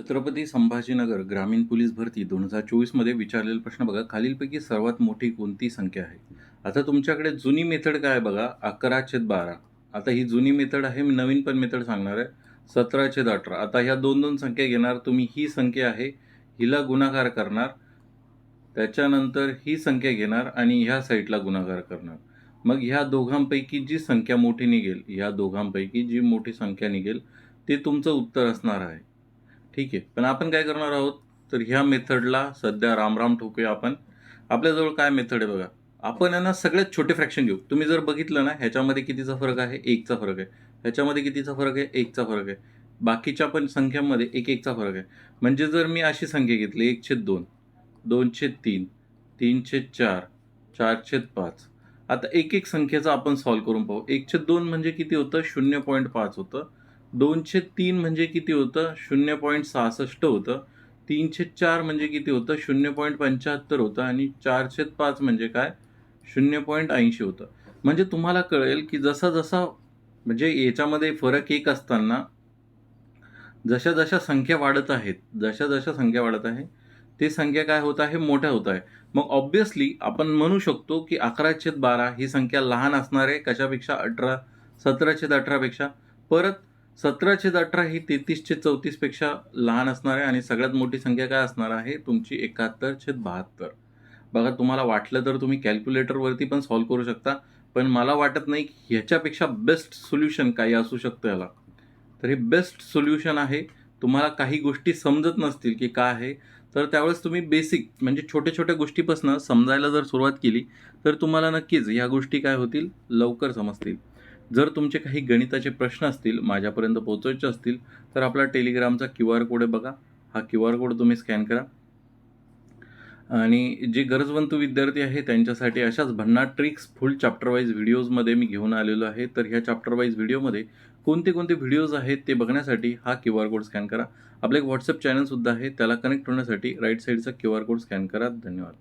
छत्रपती संभाजीनगर ग्रामीण पोलीस भरती दोन हजार चोवीसमध्ये विचारलेला प्रश्न बघा. खालीलपैकी सर्वात मोठी कोणती संख्या आहे? आता तुमच्याकडे जुनी मेथड काय बघा? अकरा छेद बारा. आता ही जुनी मेथड आहे मी नवीन पण मेथड सांगणार आहे. सतरा छेद अठरा. आता ह्या दोन दोन संख्या घेणार तुम्ही ही संख्या आहे हिला गुणाकार करणार. त्याच्यानंतर ही संख्या घेणार आणि ह्या साईडला गुणाकार करणार. मग ह्या दोघांपैकी जी संख्या मोठी निघेल ह्या दोघांपैकी जी मोठी संख्या निघेल ते तुमचं उत्तर असणार आहे. ठीक आहे. पण आपण काय करणार आहोत? तर ह्या मेथडला सध्या रामराम ठोकूया आपण. आपल्याजवळ काय मेथड आहे बघा? आपण यांना सगळ्यात छोटे फ्रॅक्शन घेऊ. तुम्ही जर बघितलं ना ह्याच्यामध्ये कितीचा फरक आहे? एकचा फरक आहे. ह्याच्यामध्ये कितीचा फरक आहे? एकचा फरक आहे. बाकीच्या पण संख्यांमध्ये एक एकचा फरक आहे. म्हणजे जर मी अशी संख्या घेतली एक छेद दोन दोन छेद तीन तीन छेद चार चार छेद पाच. आता एक एक संख्येचा आपण सॉल्व्ह करून पाहू. एक छेद दोन म्हणजे किती होतं? शून्य पॉईंट पाच होतं. दोनशे तीन म्हणजे किती होतं? शून्य पॉईंट सहासष्ट होतं. तीनशे चार म्हणजे किती होतं? शून्य पॉईंट पंच्याहत्तर होतं. आणि चारशे पाच म्हणजे काय? शून्य पॉईंट ऐंशी होतं. म्हणजे तुम्हाला कळेल की जसा जसा म्हणजे याच्यामध्ये फरक एक असताना जशा जशा संख्या वाढत आहेत जशा जशा संख्या वाढत आहे ते संख्या काय होत आहे? मोठ्या होत आहे. मग ऑब्व्हियसली आपण म्हणू शकतो की अकरा छेद बारा ही संख्या लहान असणार आहे कशापेक्षा? अठरा सतरा छेद अठरापेक्षा. परत सतरा छेद अठरा ही तेहतीस छेद चौतीसपेक्षा लहान असणार आहे आणि सगळ्यात मोठी संख्या काय असणार आहे? तुमची एकाहत्तर छेद बहात्तर. बघा तुम्हाला वाटलं तर तुम्ही कॅल्क्युलेटरवरती पण सॉल्व्ह करू शकता पण मला वाटत नाही की ह्याच्यापेक्षा बेस्ट सोल्युशन काही असू शकतं याला. तर हे बेस्ट सोल्युशन आहे. तुम्हाला काही गोष्टी समजत नसतील की काय आहे. तर त्यावेळेस तुम्ही बेसिक म्हणजे छोट्या छोट्या गोष्टीपासून समजायला जर सुरुवात केली तर तुम्हाला नक्कीच ह्या गोष्टी काय होतील? लवकर समजतील. जर तुमचे काही गणिताचे प्रश्न असतील माझ्यापर्यंत पोहोचायचे असतील तर आपला टेलिग्रामचा क्यू आर कोड आहे बघा. हा क्यू आर कोड तुम्ही स्कॅन करा. आणि जे गरजवंत विद्यार्थी आहे त्यांच्यासाठी अशाच भन्नाट ट्रिक्स फुल चॅप्टरवाईज व्हिडिओजमध्ये मी घेऊन आलेलो आहे. तर ह्या चॅप्टरवाईज व्हिडिओमध्ये कोणते कोणते व्हिडिओज आहेत ते बघण्यासाठी हा क्यू आर कोड स्कॅन करा. आपलं एक व्हॉट्सअप चॅनलसुद्धा आहे त्याला कनेक्ट होण्यासाठी राईट साईडचा क्यू आर कोड स्कॅन करा. धन्यवाद.